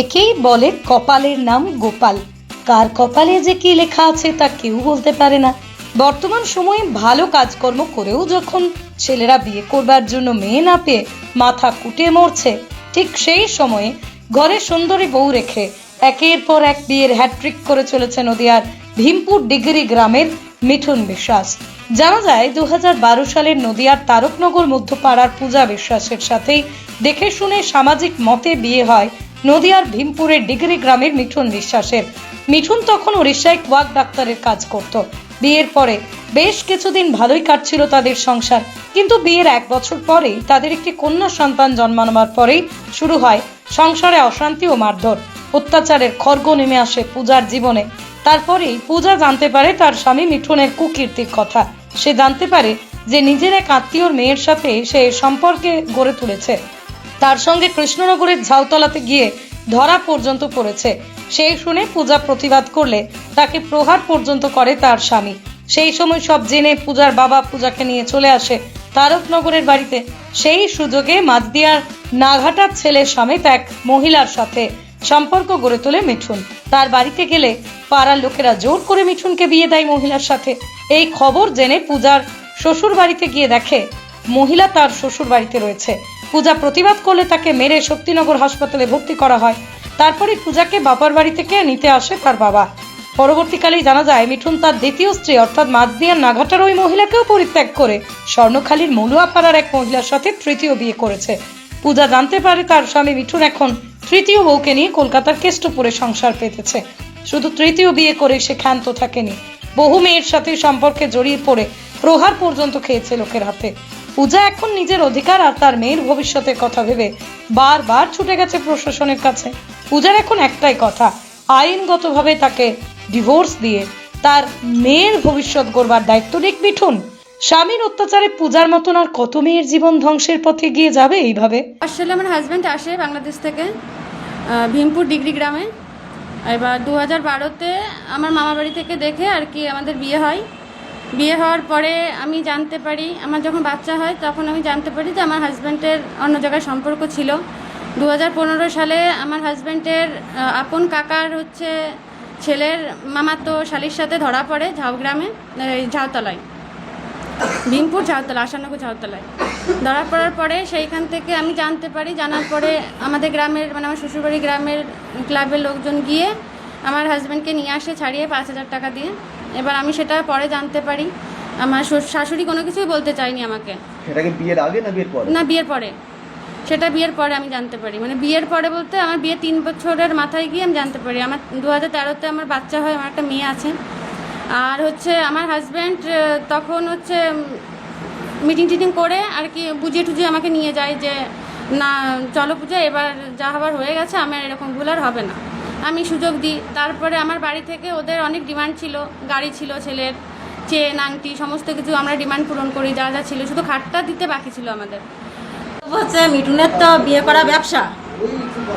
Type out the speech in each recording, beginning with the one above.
একেই বলে কপালের নাম গোপাল। কার কপালে যে কি লেখা আছে তা কেউ বলতে পারে না। বর্তমান সময়ে ভালো কাজকর্ম করেও যখন ছেলেরা বিয়ে করবার জন্য মেয়ে না পেয়ে মাথা কুটে মরছে, ঠিক সেই সময়ে ঘরে সুন্দরী বউ রেখে একের পর এক বিয়ের হ্যাট্রিক করে চলেছে নদিয়ার ভীমপুর ডিগ্রি গ্রামের মিঠুন বিশ্বাস। জানা যায় দু হাজার বারো সালের নদিয়ার তারকনগর মধ্যপাড়ার পূজা বিশ্বাসের সাথেই দেখে শুনে সামাজিক মতে বিয়ে হয় নদিয়ার ভীমপুরের ডিগ্রি গ্রামের মিঠুন বিশ্বাসের মিঠুন তখন উড়িষ্যায় কোয়াক ডাক্তারের কাজ করত। বিয়ের পরে বেশ কিছুদিন ভালোই কাটছিল তাদের সংসার। কিন্তু বিয়ের এক বছর পরেই তাদের একটি কন্যা সন্তান জন্মানোর পরেই শুরু হয় সংসারে অশান্তি ও মারধর। অত্যাচারের খর্গ নেমে আসে পূজার জীবনে। তারপরেই পূজা জানতে পারে তার স্বামী মিঠুনের কুকীর্তির কথা। সে জানতে পারে যে নিজের এক আত্মীয়র মেয়ের সাথে সে সম্পর্কে গড়ে তুলেছে। তার সঙ্গে কৃষ্ণনগরের ঝাউতলাতে গিয়ে ধরা পর্যন্ত পড়েছে। সেই শুনে পূজা প্রতিবাদ করলে তাকে প্রহার পর্যন্ত করে তার স্বামী। সেই সময় সব জেনে পূজার বাবা পূজাকে নিয়ে চলে আসে তারকনগরের বাড়িতে। সেই সুযোগে মাঝদিয়ার নাঘাটার ছেলে সমেত এক মহিলার সাথে সম্পর্ক গড়ে তোলে মিঠুন। তার বাড়িতে গেলে পাড়ার লোকেরা জোর করে মিঠুনকে বিয়ে দেয় মহিলার সাথে। এই খবর জেনে পূজার শ্বশুর বাড়িতে গিয়ে দেখে মহিলা তার শ্বশুর বাড়িতে রয়েছে। পূজা প্রতিবাদ করলে তাকে মেরে শক্তিনগর হাসপাতালে ভর্তি করা হয়। তারপরে পূজাকে বাবার বাড়ি থেকে নিতে আসে তার বাবা। পরবর্তীকালেই জানা যায়, মিঠুন তার দ্বিতীয় স্ত্রী, অর্থাৎ মাঝদিয়ার নাঘাটার ওই মহিলাকেও পরিত্যাগ করে স্বর্ণখালীর মলুয়াপাড়ার এক মহিলার সাথে তৃতীয় বিয়ে করেছে। পূজা জানতে পারে তার স্বামী মিঠুন এখন তৃতীয় বউকে নিয়ে কলকাতার কেষ্টপুরে সংসার পেতেছে। শুধু তৃতীয় বিয়ে করে সে ক্ষান্ত থাকেনি। বহু মেয়ের সাথে সম্পর্কে জড়িয়ে পড়ে প্রহার পর্যন্ত খেয়েছে লোকের হাতে। পূজা এখন নিজের অধিকার আর তার মেয়ের ভবিষ্যতের কথা ভেবে বারবার ছুটে গেছে প্রশাসনের কাছে। পূজার এখন একটাই কথা, আইনগতভাবে তাকে ডিভোর্স দিয়ে তার মেয়ের ভবিষ্যৎ গড়বার দায়িত্ব নিক মিঠুন। স্বামীর অত্যাচারে পূজার মতন আর কত মেয়ের জীবন ধ্বংসের পথে গিয়ে যাবে এইভাবে? আসলে আমার হাজব্যান্ড আসে বাংলাদেশ থেকে ভীমপুর ডিগ্রি গ্রামে। এবার দু হাজার বারোতে আমার মামা বাড়ি থেকে দেখে আর কি আমাদের বিয়ে হয়। বিয়ে হওয়ার পরে আমি জানতে পারি, আমার যখন বাচ্চা হয় তখন আমি জানতে পারি যে আমার হাজব্যান্ডের অন্য জায়গায় সম্পর্ক ছিল। দু হাজার পনেরো সালে আমার হাজব্যান্ডের আপন কাকার হচ্ছে ছেলের মামাতো শালির সাথে ধরা পড়ে ঝাউগ্রামে ঝাউতলায়, ভীমপুর ঝাউতলা, আশানগর ঝাউতলায়। ধরা পড়ার পরে সেইখান থেকে আমি জানতে পারি, জানার পরে আমাদের গ্রামের মানে আমার শ্বশুরবাড়ি গ্রামের ক্লাবের লোকজন গিয়ে আমার হাজব্যান্ডকে নিয়ে আসে ছাড়িয়ে পাঁচ হাজার টাকা দিয়ে। এবার আমি সেটা পরে জানতে পারি। আমার শাশুড়ি কোনো কিছুই বলতে চায়নি আমাকে। সেটা কি বিয়ের আগে না বিয়ের পরে? না বিয়ের পরে। সেটা বিয়ের পরে আমি জানতে পারি। মানে বিয়ের পরে বলতে আমার বিয়ে তিন বছরের মাথায় গিয়ে আমি জানতে পারি। আমার দু হাজার তেরোতে আমার বাচ্চা হয় আমার একটা মেয়ে আছে। আর হচ্ছে আমার হাজব্যান্ড তখন হচ্ছে মিটিং টিটিং করে আর কি বুঝিয়ে টুজিয়ে আমাকে নিয়ে যায় যে না চলো পূজা এবার যা হবার হয়ে গেছে আমার এরকম ভুল আর হবে না। সুযোগ দিই। তারপরে আমার বাড়ি থেকে ওদের অনেক ডিমান্ড ছিল। গাড়ি ছিল, ছেলের, চেন, আংটি, সমস্ত কিছু আমরা ডিমান্ড পূরণ করি, যা যা ছিল। শুধু খাটটা দিতে বাকি ছিল আমাদের। হচ্ছে মিঠুনের তো বিয়ে করা ব্যবসা।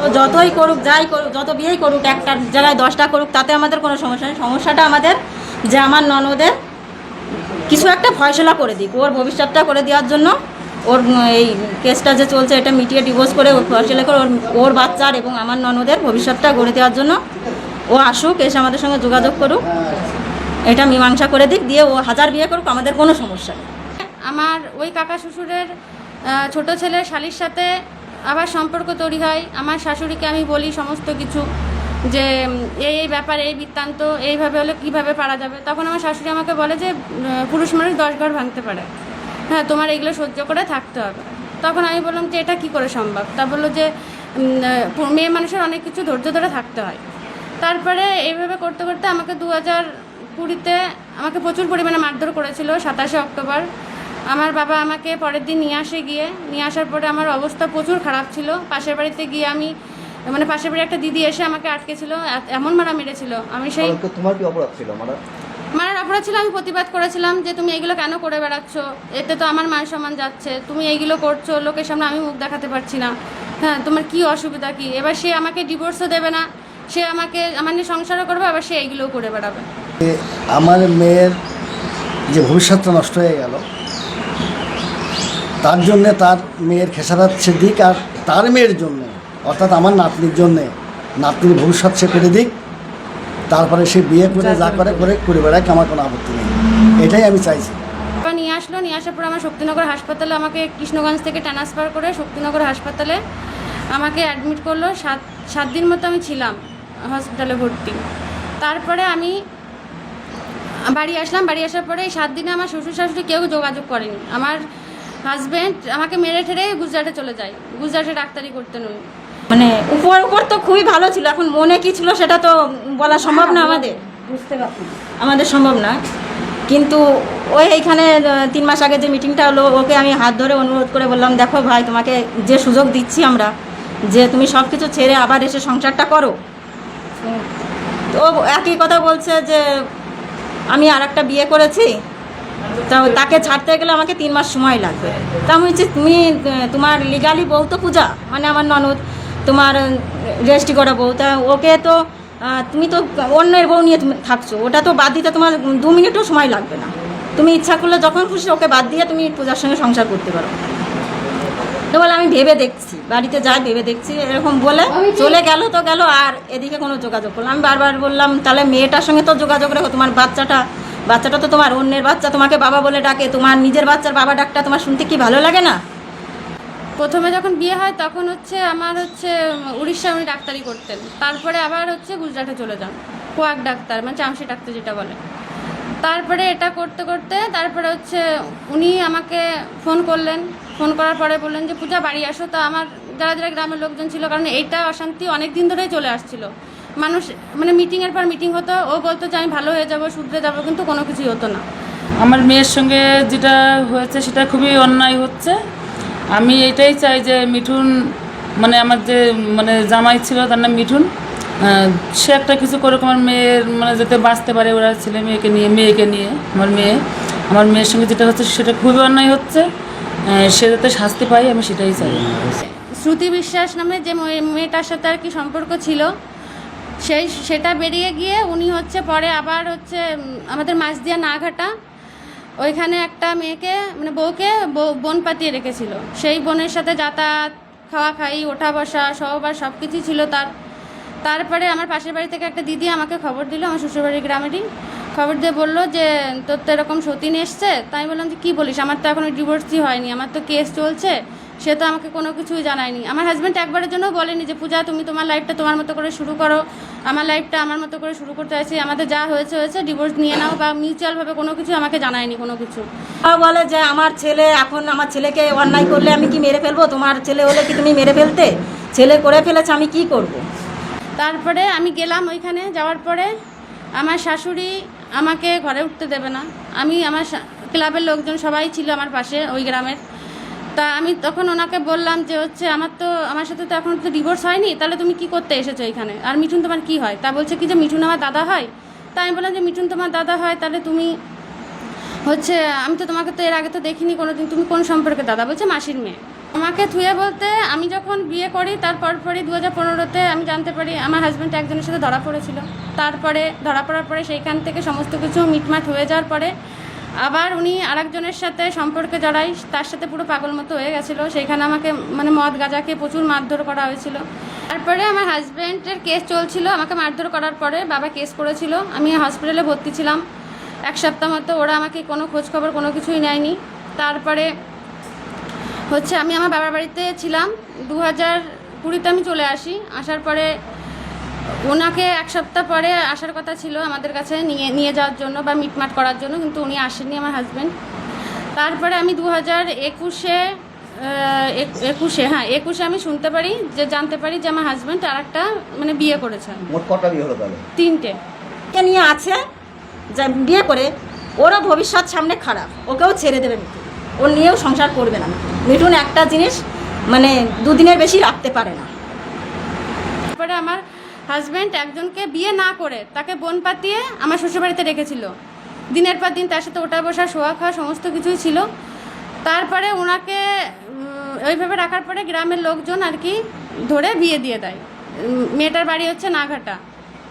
ও যতই করুক, যাই করুক, যত বিয়েই করুক, একটা জায়গায় দশটা করুক, তাতে আমাদের কোনো সমস্যা নেই। সমস্যাটা আমাদের যে আমার ননদের কিছু একটা ফয়সলা করে দিক। ওর ভবিষ্যৎটা করে দেওয়ার জন্য ওর এই কেসটা যে চলছে এটা মিটিয়ে ডিভোর্স করে ওর ফয়সলা করে ওর ওর বাচ্চার এবং আমার ননদের ভবিষ্যৎটা গড়ে দেওয়ার জন্য ও আসুক, এসে আমাদের সঙ্গে যোগাযোগ করুক। এটা মীমাংসা করে দিক, দিয়ে ও হাজার বিয়ে করুক, আমাদের কোনো সমস্যা আমার ওই কাকা শ্বশুরের ছোট ছেলের শালির সাথে আবার সম্পর্ক তৈরি হয়। আমার শাশুড়িকে আমি বলি সমস্ত কিছু যে এই এই ব্যাপার, এই বৃত্তান্ত, এইভাবে হলে কীভাবে পারা যাবে? তখন আমার শাশুড়ি আমাকে বলে যে পুরুষ মানুষ দশ ঘর ভাঙতে পারে। হ্যাঁ তোমার এগুলো সহ্য করে থাকতে হবে। তখন আমি বললাম যে, এটা কি করে সম্ভব? তা বলল যে মেয়ে মানুষের অনেক কিছু ধৈর্য ধরে থাকতে হয়। তারপরে এইভাবে করতে করতে আমাকে দু হাজার কুড়িতে আমাকে প্রচুর পরিমাণে মারধর করেছিল, সাতাশে অক্টোবর। আমার বাবা আমাকে পরের দিন নিয়ে আসে গিয়ে, নিয়ে আসার পরে আমার অবস্থা প্রচুর খারাপ ছিল। পাশের বাড়িতে গিয়ে আমি মানে পাশের বাড়ি একটা দিদি এসে আমাকে আটকেছিল এমন মারা মেরেছিল। আমি সেই তোমার কি অপরাধ ছিল আমার মারার অপরাধ ছিল, আমি প্রতিবাদ করেছিলাম যে তুমি এইগুলো কেন করে বেড়াচ্ছ? এতে তো আমার মান সম্মান যাচ্ছে। তুমি এইগুলো করছ, লোকের সামনে আমি মুখ দেখাতে পারছি না। হ্যাঁ তোমার কি অসুবিধা কি? এবার সে আমাকে ডিভোর্সও দেবে না। সে আমাকে, আমার নিয়ে সংসারও করবে, আবার সে এইগুলোও করে বেড়াবে। আমার মেয়ের যে ভবিষ্যৎটা নষ্ট হয়ে গেল, তার জন্যে তার মেয়ের খেসারাত সিদ্দিক আর তার মেয়ের জন্যে, অর্থাৎ আমার নাতনির জন্যে, নাতনির ভবিষ্যৎ সে করে দিক। তারপরে সে বিয়ে করে যা করে করে করে বেড়াক আমার কোনো আপত্তি নেই। এটাই আমি চাইছি। নিয়ে আসলো নিয়ে আসার পর আমার শক্তিনগর হাসপাতালে আমাকে কৃষ্ণগঞ্জ থেকে ট্রান্সফার করে শক্তিনগর হাসপাতালে আমাকে অ্যাডমিট করল। সাত সাত দিন মতো আমি ছিলাম হসপিটালে ভর্তি। তারপরে আমি বাড়ি আসলাম। বাড়ি আসার পরে সাত দিনে আমার শ্বশুর শাশুড়ি কেউ যোগাযোগ করেনি। আমার হাজব্যান্ড আমাকে মেরে ঠেরে গুজরাটে চলে যায়। গুজরাটে ডাক্তারি করতেন উনি। মানে উপর উপর তো খুবই ভালো ছিল এখন মনে কি ছিল সেটা তো বলা সম্ভব না আমাদের। বুঝতে পারছি। আমাদের সম্ভব না। কিন্তু ওই এইখানে তিন মাস আগে যে মিটিংটা হলো ওকে আমি হাত ধরে অনুরোধ করে বললাম দেখো ভাই তোমাকে যে সুযোগ দিচ্ছি আমরা যে তুমি সব কিছু ছেড়ে আবার এসে সংসারটা করো। তো ও একই কথা বলছে যে আমি আর একটা বিয়ে করেছি তা তাকে ছাড়তে গেলে আমাকে তিন মাস সময় লাগবে। তা আমি তুমি তোমার লিগালি বউ তো পূজা? মানে আমার ননদ তোমার রেজিস্ট্রি করাবো। তা ওকে তো তুমি তো অন্যের বউ নিয়ে থাকছো। ওটা তো বাদ দিতে তোমার দু মিনিটও সময় লাগবে না। তুমি ইচ্ছা করলে যখন খুশি ওকে বাদ দিয়ে তুমি পূজার সঙ্গে সংসার করতে পারো। তো বলে আমি ভেবে দেখছি, বাড়িতে যাই ভেবে দেখছি, এরকম বলে চলে গেল তো গেল, আর এদিকে কোনো যোগাযোগ করলাম আমি বারবার বললাম, তাহলে মেয়েটার সঙ্গে তো যোগাযোগ রেখো, তোমার বাচ্চাটা বাচ্চাটা তো তোমার অন্যের বাচ্চা, তোমাকে বাবা বলে ডাকে, তোমার নিজের বাচ্চার বাবা ডাকটা তোমার শুনতে কি ভালো লাগে না? প্রথমে যখন বিয়ে হয়, তখন হচ্ছে আমার হচ্ছে উড়িষ্যা উনি ডাক্তারি করতেন। তারপরে আবার হচ্ছে গুজরাটে চলে যান। কোয়াক ডাক্তার মানে চামসি ডাক্তার যেটা বলে। তারপরে এটা করতে করতে তারপরে হচ্ছে উনি আমাকে ফোন করলেন। ফোন করার পরে বললেন যে, পূজা, বাড়ি আসো। তো আমার যারা যারা গ্রামের লোকজন ছিল, কারণ এইটা অশান্তি অনেক দিন ধরেই চলে আসছিল। মানুষ মানে মিটিংয়ের পর মিটিং হতো, ও বলতো যে, আমি ভালো হয়ে যাব, শুধরে যাব, কিন্তু কোনো কিছুই হতো না। আমার মেয়ের সঙ্গে যেটা হয়েছে, সেটা খুবই অন্যায় হচ্ছে। আমি এটাই চাই যে মিঠুন মানে আমার যে মানে জামাই ছিল তার নাম মিঠুন সে একটা কিছু করে আমার মেয়ের মানে যাতে বাঁচতে পারে ওরা ছেলে মেয়েকে নিয়ে মেয়েকে নিয়ে, আমার মেয়ে। আমার মেয়ের সঙ্গে যেটা হচ্ছে সেটা খুবই অন্যায় হচ্ছে সে যাতে শাস্তি পায়, আমি সেটাই চাই। শ্রুতি বিশ্বাস নামে যে মেয়ে- মেয়েটার সাথে আর কি সম্পর্ক ছিল, সেই, সেটা বেরিয়ে গিয়ে উনি হচ্ছে পরে আবার হচ্ছে আমাদের না নাঘাটা ওইখানে একটা মেয়েকে মানে বউকে বউ- বোন পাতিয়ে রেখেছিল। সেই বোনের সাথে যাতায়াত, খাওয়া খাই, ওঠা বসা সহবার সব কিছুই ছিল তার। তারপরে আমার পাশের বাড়ি থেকে একটা দিদি আমাকে খবর দিল, আমার শ্বশুরবাড়ির গ্রামেরই খবর দিয়ে বলল যে, তোর তো এরকম সতীন এসছে? তাই বললাম যে, কী বলিস? আমার তো এখনও ডিভোর্সই হয়নি। আমার তো কেস চলছে। সে তো আমাকে কোনো কিছুই জানায়নি। আমার হাজব্যান্ড একবারের জন্য বলেনি যে পূজা তুমি তোমার লাইফটা তোমার মতো করে শুরু করো। আমার লাইফটা আমার মতো করে শুরু করতে চাইছি। আমাদের যা হয়েছে হয়েছে ডিভোর্স নিয়ে নাও বা মিউচুয়ালভাবে কোনো কিছু আমাকে জানায়নি কোনো কিছু। বলে যে আমার ছেলে এখন আমার ছেলেকে অন্যায় করলে আমি কি মেরে ফেলব? তোমার ছেলে হলে কি তুমি মেরে ফেলতে? ছেলে করে ফেলেছে আমি কি করব। তারপরে আমি গেলাম ওইখানে যাওয়ার পরে আমার শাশুড়ি আমাকে ঘরে উঠতে দেবে না। আমি আমার ক্লাবের লোকজন সবাই ছিল আমার পাশে ওই গ্রামের। তা আমি তখন ওনাকে বললাম যে হচ্ছে আমার তো, আমার সাথে তো এখন তো ডিভোর্স হয়নি, তাহলে তুমি কি করতে এসেছ এখানে? আর মিঠুন তোমার কি হয়? তা বলছে কি যে মিঠুন আমার দাদা হয়। তা আমি বললাম যে মিঠুন তোমার দাদা হয়, তাহলে তুমি হচ্ছে, আমি তো তোমাকে তো এর আগে তো দেখিনি কোনোদিন, তুমি কোন সম্পর্কে দাদা? বলছে মাসির মেয়ে। আমাকে থুয়ে বলতে আমি যখন বিয়ে করি, তারপর পরই দু হাজার পনেরোতে আমি জানতে পারি আমার হাজব্যান্ড একজনের সাথে ধরা পড়েছিল। তারপরে, ধরা পড়ার পরে সেইখান থেকে সমস্ত কিছু মিটমাট হয়ে যাওয়ার পরে আবার উনি আরেকজনের সাথে সম্পর্কে জড়াই, তার সাথে পুরো পাগল মতো হয়ে গেছিল। সেইখানে আমাকে মানে মদ গাঁজাকে প্রচুর মারধর করা হয়েছিল। তারপরে আমার হাজব্যান্ডের কেস চলছিল, আমাকে মারধর করার পরে বাবা কেস করেছিল। আমি হসপিটালে ভর্তি ছিলাম। এক সপ্তাহ মতো ওরা আমাকে কোনো খোঁজখবর কোনো কিছুই নেয়নি। তারপরে হচ্ছে আমি আমার বাবার বাড়িতে ছিলাম। দু হাজার কুড়িতে আমি চলে আসি। আসার পরে ওনাকে এক সপ্তাহ পরে আসার কথা ছিল আমাদের কাছে নিয়ে নিয়ে যাওয়ার জন্য বা মিটমাট করার জন্য কিন্তু উনি আসেননি আমার হাজব্যান্ড তারপরে আমি দু হাজার একুশে একুশে হ্যাঁ একুশে আমি শুনতে পারি যে জানতে পারি যে আমার হাজব্যান্ড আর একটা মানে বিয়ে করেছে। মোট কটা বিয়ে হলো তাহলে? তিনটে। কে নিয়ে আছে যে বিয়ে করে ওরও ভবিষ্যৎ সামনে খারাপ ওকেও ছেড়ে দেবে মিঠুন ও নিয়েও সংসার করবে না। মিঠুন একটা জিনিস মানে দুদিনের বেশি রাখতে পারে না। তারপরে আমার হাজব্যান্ড একজনকে বিয়ে না করে তাকে বোন পাতিয়ে আমার শ্বশুরবাড়িতে রেখেছিল। দিনের পর দিন তার সাথে ওটা বসা শোয়া খাওয়া সমস্ত কিছুই ছিল। তারপরে ওনাকে ওইভাবে রাখার পরে গ্রামের লোকজন আর কি ধরে বিয়ে দিয়ে দেয়। মেয়েটার বাড়ি হচ্ছে নাঘাটা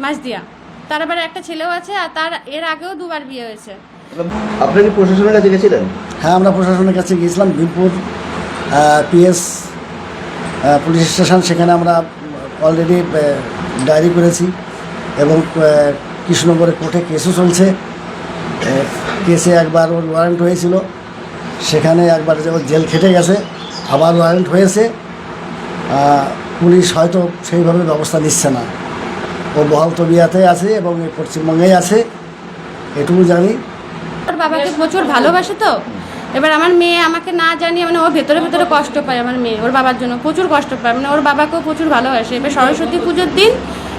মাঝদিয়া তার এবারে একটা ছেলেও আছে আর তার এর আগেও দুবার বিয়ে হয়েছে। আপনি কি প্রশাসনের কাছে গেছিলেন? হ্যাঁ আমরা প্রশাসনের কাছে গিয়েছিলাম ভীমপুর পিএস পুলিশ স্টেশন সেখানে আমরা অলরেডি ডায়েরি করেছি এবং কৃষ্ণনগরে কোর্টে কেসও চলছে। কেসে একবার ওর ওয়ারেন্ট হয়েছিল। সেখানে একবার যে জেল খেটে গেছে, আবার ওয়ারেন্ট হয়েছে। পুলিশ হয়তো সেইভাবে ব্যবস্থা নিচ্ছে না। ও বহাল তবিয়াতে আছে এবং পশ্চিমবঙ্গেই আছে, এটুকু জানি। বাবাকে প্রচুর ভালোবাসে তো? এবার আমার মেয়ে আমাকে না জানিয়ে মানে ও ভেতরে ভেতরে কষ্ট পায় আমার মেয়ে, ওর বাবার জন্য প্রচুর কষ্ট পায়। মানে ওর বাবাকেও প্রচুর ভালোবাসে। এবার সরস্বতী পুজোর দিন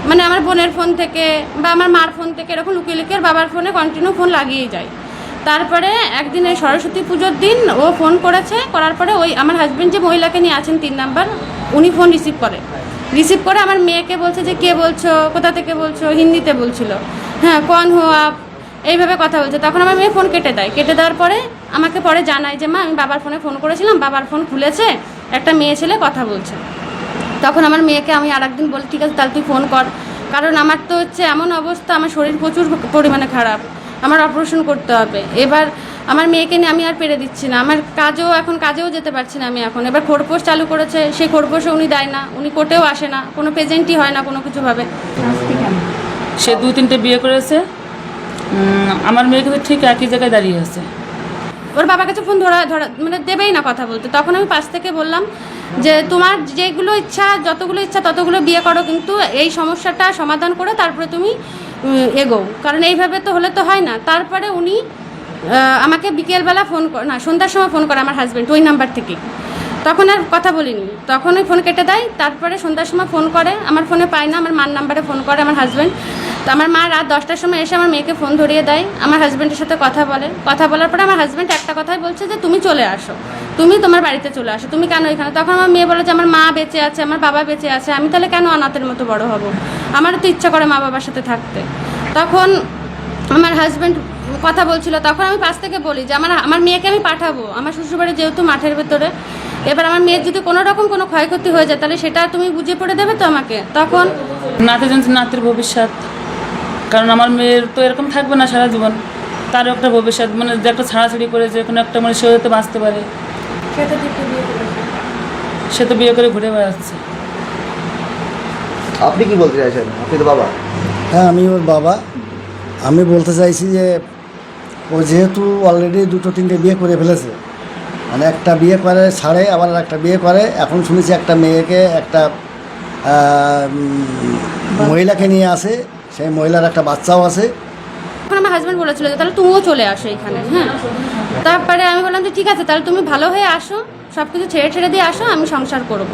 মানে আমার বোনের ফোন থেকে বা আমার মার ফোন থেকে এরকম লুকিয়ে লুকিয়ে বাবার ফোনে কন্টিনিউ ফোন লাগিয়েই যায়। তারপরে একদিন এই সরস্বতী পুজোর দিন ও ফোন করেছে, করার পরে ওই আমার হাজব্যান্ড যে মহিলাকে নিয়ে আছেন তিন নাম্বার, উনি ফোন রিসিভ করে। রিসিভ করে আমার মেয়েকে বলছে যে, কে বলছো? কোথা থেকে বলছো? হিন্দিতে বলছিল। হ্যাঁ কন হো আপ? এইভাবে কথা বলছে। তখন আমার মেয়ে ফোন কেটে দেয়। কেটে দেওয়ার পরে আমাকে পরে জানায় যে মা আমি বাবার ফোনে ফোন করেছিলাম বাবার ফোন খুলেছে একটা মেয়ে ছেলে কথা বলছে। তখন আমার মেয়েকে আমি আর একদিন বলি ঠিক আছে তাহলে তুই ফোন কর। কারণ আমার তো হচ্ছে এমন অবস্থা আমার শরীর প্রচুর পরিমাণে খারাপ আমার অপারেশন করতে হবে। এবার আমার মেয়েকে নিয়ে আমি আর পেরে দিচ্ছি না আমার কাজেও এখন কাজেও যেতে পারছি না আমি এখন। এবার খোরপোশ চালু করেছে সেই খোরপোশে উনি দেয় না উনি কোর্টেও আসে না কোনো প্রেজেন্টই হয় না কোনো কিছুভাবে। সে দু তিনটে বিয়ে করেছে। আমার মেয়ে কিন্তু ঠিক একই জায়গায় দাঁড়িয়ে আছে। ওর বাবার কাছে ফোন ধরা ধরা মানে দেবেই না কথা বলতে। তখন আমি পাশ থেকে বললাম যে, তোমার যেগুলো ইচ্ছা, যতগুলো ইচ্ছা ততগুলো বিয়ে করো, কিন্তু এই সমস্যাটা সমাধান করে তারপরে তুমি এগো কারণ এইভাবে তো হলে তো হয় না। তারপরে উনি আমাকে বিকেলবেলা ফোন না, সন্ধ্যার সময় ফোন করে আমার হাজব্যান্ড ওই নাম্বার থেকে। তখন আর কথা বলিনি। তখন ওই ফোন কেটে দেয়, তারপরে সন্ধ্যার সময় ফোন করে, আমার ফোনে পায় না, আমার মার নাম্বারে ফোন করে আমার হাজব্যান্ড তো আমার মা রাত দশটার সময় এসে আমার মেয়েকে ফোন ধরিয়ে দেয়, আমার হাজব্যান্ডের সাথে কথা বলে। কথা বলার পরে আমার হাজব্যান্ড একটা কথাই বলছে যে, তুমি চলে আসো। তুমি তোমার বাড়িতে চলে আসো। তুমি কেন এখানে? তখন আমার মেয়ে বলে যে, আমার মা বেঁচে আছে, আমার বাবা বেঁচে আছে। আমি তাহলে কেন অনাথের মতো বড় হব? আমারও তো ইচ্ছা করে মা বাবার সাথে থাকতে। তখন আমার হাজব্যান্ড কথা বলছিল, তখন আমি পাশ থেকে বলি যে, আমার আমার মেয়েকে আমি পাঠাবো। আমার শ্বশুরবাড়ি যেহেতু মাঠের ভেতরে, এবার আমার মেয়ের যদি কোনো রকম কোনো ক্ষয়ক্ষতি হয়ে যায়, তাহলে সেটা তুমি বুঝে পড়ে দেবে তো আমাকে? তখন নাতে জানছি নাতির ভবিষ্যৎ। কারণ আমার মেয়ের তো এরকম থাকবে না সারা জীবন। তারও একটা ভবিষ্যৎ মানে যে একটা ছাড়াছাড়ি করে যে কোনো একটা মানে সে হয়তো বাঁচতে পারে। সে তো বিয়ে করে ঘুরে বেড়াচ্ছে। আপনি কি বলতে চাইছেন? আপনি তো বাবা। হ্যাঁ আমি ওর বাবা। আমি বলতে চাইছি যে ও যেহেতু অলরেডি দুটো তিনটে বিয়ে করে ফেলেছে মানে একটা বিয়ে করে ছাড়ে আবার একটা বিয়ে করে। এখন শুনেছি একটা মেয়েকে একটা মহিলাকে নিয়ে আসে। সেই মহিলার একটা বাচ্চাও আছে। তখন আমার হাজব্যান্ড বলেছিল যে তাহলে তুমিও চলে আসো এখানে। হ্যাঁ। তারপরে আমি বললাম যে ঠিক আছে তাহলে তুমি ভালো হয়ে আসো। সব কিছু ছেড়ে ছেড়ে দিয়ে আসো আমি সংসার করব।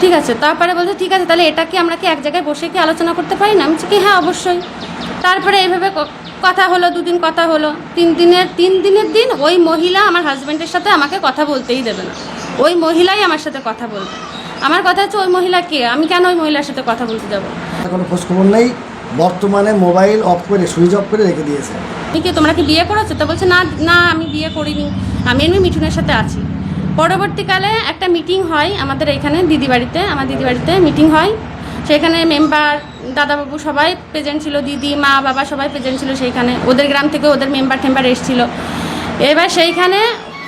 ঠিক আছে তারপরে বলছে ঠিক আছে তাহলে এটা কি আমরা কি এক জায়গায় বসে কি আলোচনা করতে পারি না? আমি বলছি কি হ্যাঁ অবশ্যই। তারপরে এইভাবে কথা হলো দুদিন কথা হলো। তিন দিনের তিন দিনের দিন ওই মহিলা আমার হাজব্যান্ডের সাথে আমাকে কথা বলতেই দেবে না। ওই মহিলাই আমার সাথে কথা বলবে। আমার কথা হচ্ছে ওই মহিলা কে? আমি কেন ওই মহিলার সাথে কথা বলতে যাব? কোনো খোঁজখবর নেই। বর্তমানে মোবাইল অফ করে, সুইচ অফ করে রেখে দিয়েছে। কি, তোমরা কি বিয়ে করেছ? তো বলছে, না না, আমি বিয়ে করিনি। আমি এমনি মিঠুনের সাথে আছি। পরবর্তীকালে একটা মিটিং হয় আমাদের এখানে দিদি বাড়িতে আমার দিদি বাড়িতে মিটিং হয়। সেখানে মেম্বার, দাদাবাবু সবাই প্রেজেন্ট ছিল, দিদি, মা, বাবা সবাই প্রেজেন্ট ছিল সেইখানে। ওদের গ্রাম থেকে ওদের মেম্বার টেম্বার এসেছিল। এবার সেইখানে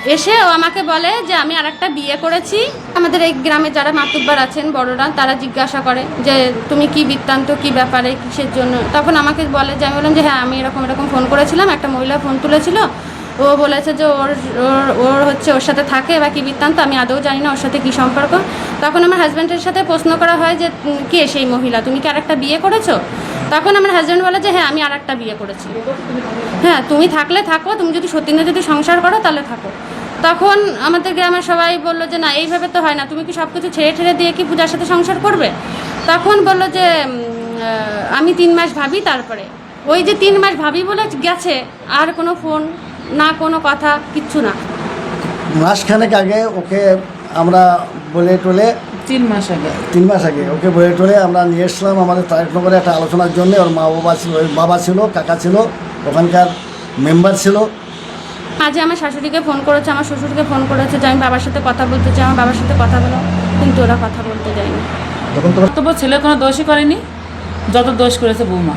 এসে ও আমাকে বলে যে আমি আর একটা বিয়ে করেছি। আমাদের এই গ্রামে যারা মাতুব্বার আছেন, বড়রা, তারা জিজ্ঞাসা করে যে তুমি কি বৃত্তান্ত, কি ব্যাপারে, কিসের জন্য? তখন আমাকে বলে যে, আমি বললাম যে হ্যাঁ আমি এরকম এরকম ফোন করেছিলাম, একটা মহিলা ফোন তুলেছিল। ও বলেছে যে, ওর ওর ওর হচ্ছে ওর সাথে থাকে বা কি বৃত্তান্ত, আমি আদৌ জানি না ওর সাথে কী সম্পর্ক। তখন আমার হাজব্যান্ডের সাথে প্রশ্ন করা হয় যে কে সেই মহিলা? তুমি কি আর একটা বিয়ে করেছ? তখন আমার হাজব্যান্ড বলে যে হ্যাঁ আমি আর একটা বিয়ে করেছি। হ্যাঁ তুমি থাকলে থাকো, তুমি যদি সত্যি না যদি সংসার করো, তাহলে থাকো। তখন আমাদের গ্রামের সবাই বলল যে, না, এইভাবে তো হয় না। তুমি কি সব কিছু ছেড়ে ঠেড়ে দিয়ে কি পূজার সাথে সংসার করবে? তখন বলল যে আমি তিন মাস ভাবি তারপরে। ওই যে তিন মাস ভাবি বলে গেছে, আর কোনো ফোন না, কোনো কথা, কিচ্ছু না। মাসখানেক আগে ওকে আমরা বলে টলে তিন মাস আগে। তিন মাস আগে ওকে বলে টলে আমরা নিয়ে এসলাম আমাদের তারেকনগরে একটা আলোচনার জন্য। ওর মা বাবা ছিল বাবা ছিল কাকা ছিল ওখানকার মেম্বার ছিল। মাঝে আমার শাশুড়িকে ফোন করেছে আমার শ্বশুরকে ফোন করেছে যে আমি বাবার সাথে কথা বলতে চাই আমার বাবার সাথে কথা বলো। কিন্তু ওরা কথা বলতে যায়নি তখন তোমার তবু ছেলে কোনো দোষই করেনি যত দোষ করেছে বৌমা।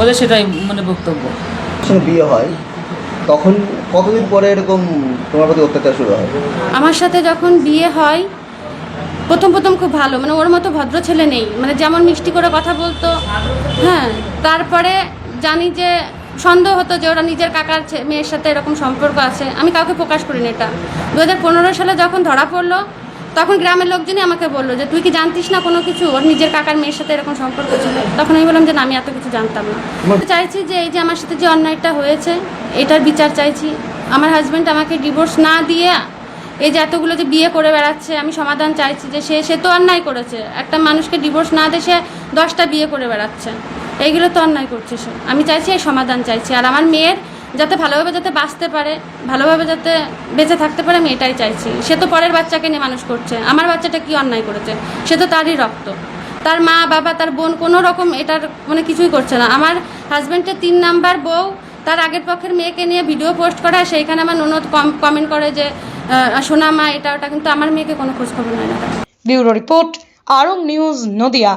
ওদের সেটাই মানে বক্তব্য। সঙ্গে বিয়ে হয় তখন কতদিন পরে এরকম তোমার প্রতি অত্যাচার শুরু হয়? আমার সাথে যখন বিয়ে হয় প্রথম প্রথম খুব ভালো মানে ওর মতো ভদ্র ছেলে নেই। মানে যেমন মিষ্টি করে কথা বলতো হ্যাঁ তারপরে জানি যে সন্দেহ হতো যে ওরা নিজের কাকার মেয়ের সাথে এরকম সম্পর্ক আছে। আমি কাউকে প্রকাশ করিনি এটা। দু হাজার পনেরো সালে যখন ধরা পড়ল তখন গ্রামের লোকজনই আমাকে বলল যে তুই কি জানতিস না কোনো কিছু? ওর নিজের কাকার মেয়ের সাথে এরকম সম্পর্ক ছিল? তখন আমি বললাম যে না আমি এত কিছু জানতাম না। চাইছি যে এই যে আমার সাথে যে অন্যায়টা হয়েছে এটার বিচার চাইছি। আমার হাজব্যান্ড আমাকে ডিভোর্স না দিয়ে এই যে এতগুলো যে বিয়ে করে বেড়াচ্ছে, আমি সমাধান চাইছি যে সে সে তো অন্যায় করেছে। একটা মানুষকে ডিভোর্স না দিয়ে সে দশটা বিয়ে করে বেড়াচ্ছে। এইগুলো তো অন্যায় করছে সে। আমি চাইছি এই সমাধান চাইছি। আর আমার মেয়ের যাতে ভালোভাবে যাতে বাঁচতে পারে, ভালোভাবে যাতে বেঁচে থাকতে পারে, আমি এটাই চাইছি। সে তো পরের বাচ্চাকে নিয়ে মানুষ করছে। আমার বাচ্চাটা কি অন্যায় করেছে? সে তো তারই রক্ত। তার মা, বাবা, তার বোন কোনো রকম এটার মানে কিছুই করছে না। আমার হাজব্যান্ডের তিন নাম্বার বউ তার আগের পক্ষের মেয়েকে নিয়ে ভিডিও পোস্ট করা, সেইখানে আমার ননদ কমেন্ট করে যে সোনা মা এটা ওটা, কিন্তু আমার মেয়েকে কোনো খোঁজখবর নেয় না। Bureau report, Arong news, Nadia.